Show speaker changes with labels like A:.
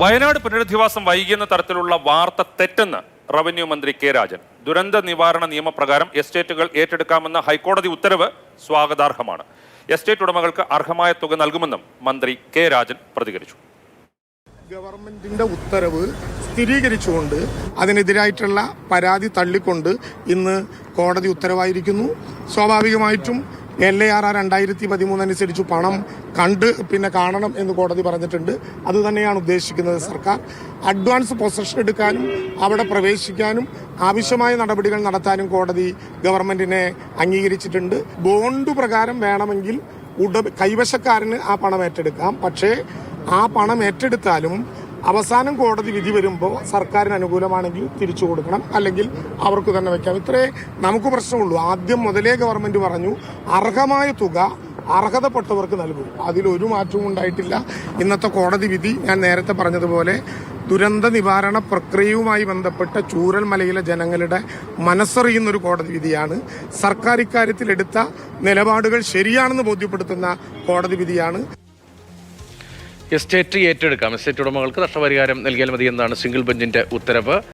A: വയനാട് പുനരധിവാസം വൈകിയെന്ന തരത്തിലുള്ള വാർത്ത തെറ്റെന്ന് റവന്യൂ മന്ത്രി കെ രാജൻ. ദുരന്ത നിവാരണ നിയമപ്രകാരം എസ്റ്റേറ്റുകൾ ഏറ്റെടുക്കാമെന്ന ഹൈക്കോടതി ഉത്തരവ് സ്വാഗതാർഹമാണ്. എസ്റ്റേറ്റ് ഉടമകൾക്ക് അർഹമായ തുക നൽകുമെന്നും മന്ത്രി കെ രാജൻ പ്രതികരിച്ചു.
B: ഗവൺമെന്റിന്റെ ഉത്തരവ് സ്ഥിരീകരിച്ചുകൊണ്ട് അതിനെതിരായിട്ടുള്ള പരാതി തള്ളിക്കൊണ്ട് ഇന്ന് കോടതി ഉത്തരവായിരിക്കുന്നു. സ്വാഭാവികമായിട്ടും എൽ എ ആർ ആർ രണ്ടായിരത്തി പതിമൂന്ന് അനുസരിച്ച് പണം കണ്ട് പിന്നെ കാണണം എന്ന് കോടതി പറഞ്ഞിട്ടുണ്ട്. അത് തന്നെയാണ് ഉദ്ദേശിക്കുന്നത് സർക്കാർ. അഡ്വാൻസ് പൊസഷൻ എടുക്കാനും അവിടെ പ്രവേശിക്കാനും ആവശ്യമായ നടപടികൾ നടത്താനും കോടതി ഗവൺമെന്റിനെ അംഗീകരിച്ചിട്ടുണ്ട്. ബോണ്ട് പ്രകാരം വേണമെങ്കിൽ ഉട കൈവശക്കാരന് ആ പണം ഏറ്റെടുക്കാം. പക്ഷേ ആ പണം ഏറ്റെടുത്താലും അവസാനം കോടതി വിധി വരുമ്പോൾ സർക്കാരിന് അനുകൂലമാണെങ്കിൽ തിരിച്ചു കൊടുക്കണം. അല്ലെങ്കിൽ അവർക്ക് തന്നെ വെക്കാം. ഇത്രേ നമുക്ക് പ്രശ്നമുള്ളൂ. ആദ്യം മുതലേ ഗവൺമെന്റ് പറഞ്ഞു അർഹമായ തുക അർഹതപ്പെട്ടവർക്ക് നൽകും. അതിലൊരു മാറ്റവും ഉണ്ടായിട്ടില്ല. ഇന്നത്തെ കോടതി വിധി ഞാൻ നേരത്തെ പറഞ്ഞതുപോലെ ദുരന്ത നിവാരണ പ്രക്രിയയുമായി ബന്ധപ്പെട്ട ചൂരൽമലയിലെ ജനങ്ങളുടെ മനസ്സറിയുന്ന ഒരു കോടതി വിധിയാണ്. സർക്കാർ ഇക്കാര്യത്തിൽ എടുത്ത നിലപാടുകൾ ശരിയാണെന്ന് ബോധ്യപ്പെടുത്തുന്ന കോടതി വിധിയാണ്.
C: എസ്റ്റേറ്റ് ഏറ്റെടുക്കാം. എസ്റ്റേറ്റ് ഉടമകൾക്ക് നഷ്ടപരിഹാരം നൽകിയാൽ മതി എന്നാണ് സിംഗിൾ ബെഞ്ചിന്റെ ഉത്തരവ്.